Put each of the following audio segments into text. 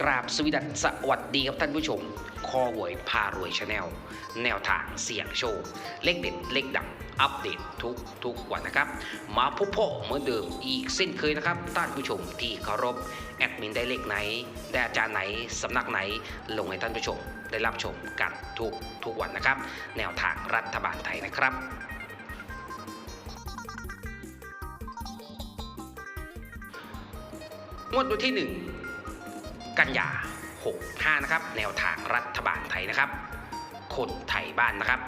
กราบสวีดัสสวัสดีครับท่านผู้ชม คอหวยพารวยชาแนล แนวทางเสี่ยงโชค เลขเด็ดเลขดัง อัปเดตทุกทุกวันนะครับ มาพบพ่อเหมือนเดิมอีกเส้นเคยนะครับ ท่านผู้ชมที่เคารพ แอดมินได้เลขไหน ได้อาจารย์ไหน สำนักไหน ลงให้ท่านผู้ชม ได้รับชมกันทุกทุกวันนะครับ แนวทางรัฐบาลไทยนะครับงวดวันที่ 1 กันยา65นะครับแนวทางรัฐบาลไทยนะครับ คนไทยบ้านนะครับ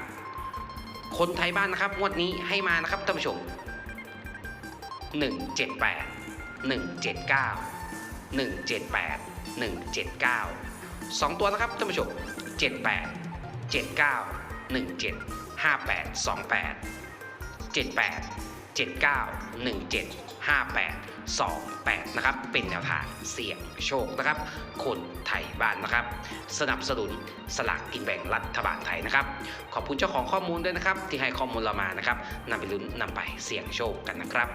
คนไทยบ้านนะครับงวดนี้ให้มานะครับท่านผู้ชม 178 179 178 179 2 ตัวนะครับท่านผู้ชม 78 79 17 58 28 78 79 17 58 28 นะครับ เป็นแนวทางเสี่ยงโชคนะครับ คนไทยบ้านนะครับ สนับสนุนสลากกินแบ่งรัฐบาลไทยนะครับ ขอบคุณเจ้าของข้อมูลด้วยนะครับ ที่ให้ข้อมูลเรามานะครับนำไปลุ้นนำไปเสี่ยงโชคกันนะครับ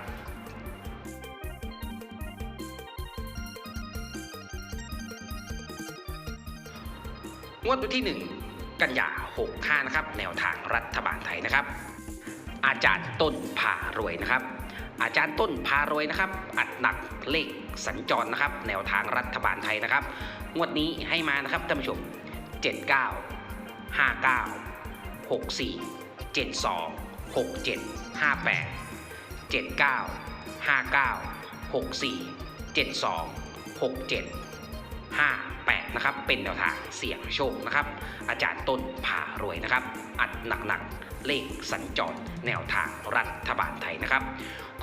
งวดวันที่ 1 กันยา65 นะครับ แนวทางรัฐบาลไทยนะครับ อาจารย์ต้นพารวยนะครับ อาจารย์ต้นพารวยนะครับ อัดหนักเลขสัญจรนะครับ แนวทางรัฐบาลไทยนะครับ งวดนี้ให้มานะครับท่านผู้ชม 79 59 64 72 67 58 79 59 64 72 67 58นะครับเป็นแนวทางเสี่ยงโชคนะครับ อาจารย์ต้นพารวยนะครับ อัดหนักๆ เลขสัญจรแนวทางรัฐบาลไทยนะครับ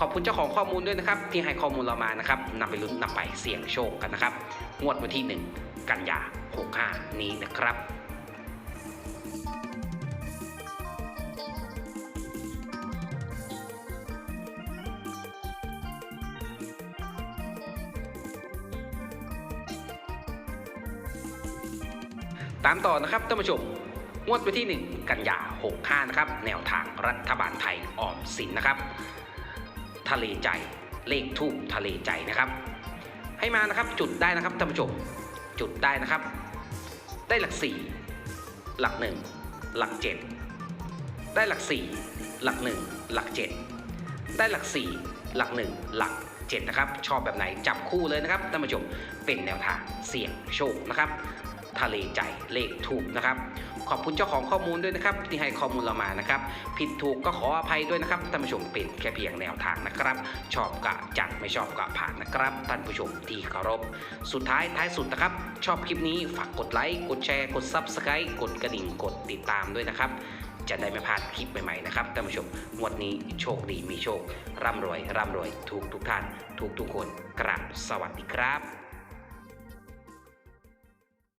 ขอบคุณเจ้าของข้อมูลด้วยนะครับ ที่ให้ข้อมูลเรามานะครับนำไปลุ้นนำไปเสี่ยงโชคกันนะครับ งวดวันที่ 1 กันยา 65 นี้นะครับตามต่อนะครับท่านผู้ชม งวดวันที่ 1 กันยา65 นะครับ แนวทางรัฐบาลไทยออมสินนะครับ ทะเลใจเลขทูบทะเลใจนะครับ ให้มานะครับจุดได้นะครับท่านผู้ชมจุดได้นะครับ ได้หลัก 4 หลัก 1 หลัก 7 ได้หลัก 4 หลัก 1 หลัก 7 ได้หลัก 4 หลัก 1 หลัก7นะครับชอบแบบไหนจับคู่เลยนะครับท่านผู้ชมเป็นแนวทางเสี่ยงโชคนะครับ ทะเลใจเลขถูกนะครับ ขอบคุณเจ้าของข้อมูลด้วยนะครับ ที่ให้ข้อมูลเรามานะครับ ผิดถูกก็ขออภัยด้วยนะครับท่านผู้ชมเป็นแค่เพียงแนวทางนะครับ ชอบกะจัดไม่ชอบกะผ่านนะครับท่านผู้ชมที่เคารพสุดท้ายท้ายสุดนะครับ ชอบคลิปนี้ฝากกดไลค์กดแชร์กด Subscribe กดกระดิ่งกดติดตามด้วยนะครับจะได้ไม่พลาดคลิปใหม่ๆนะครับท่านผู้ชมงวดนี้โชคดีมีโชค ร่ำรวย ร่ำรวยทุกทุกท่านทุกทุกคนกราบสวัสดีครับ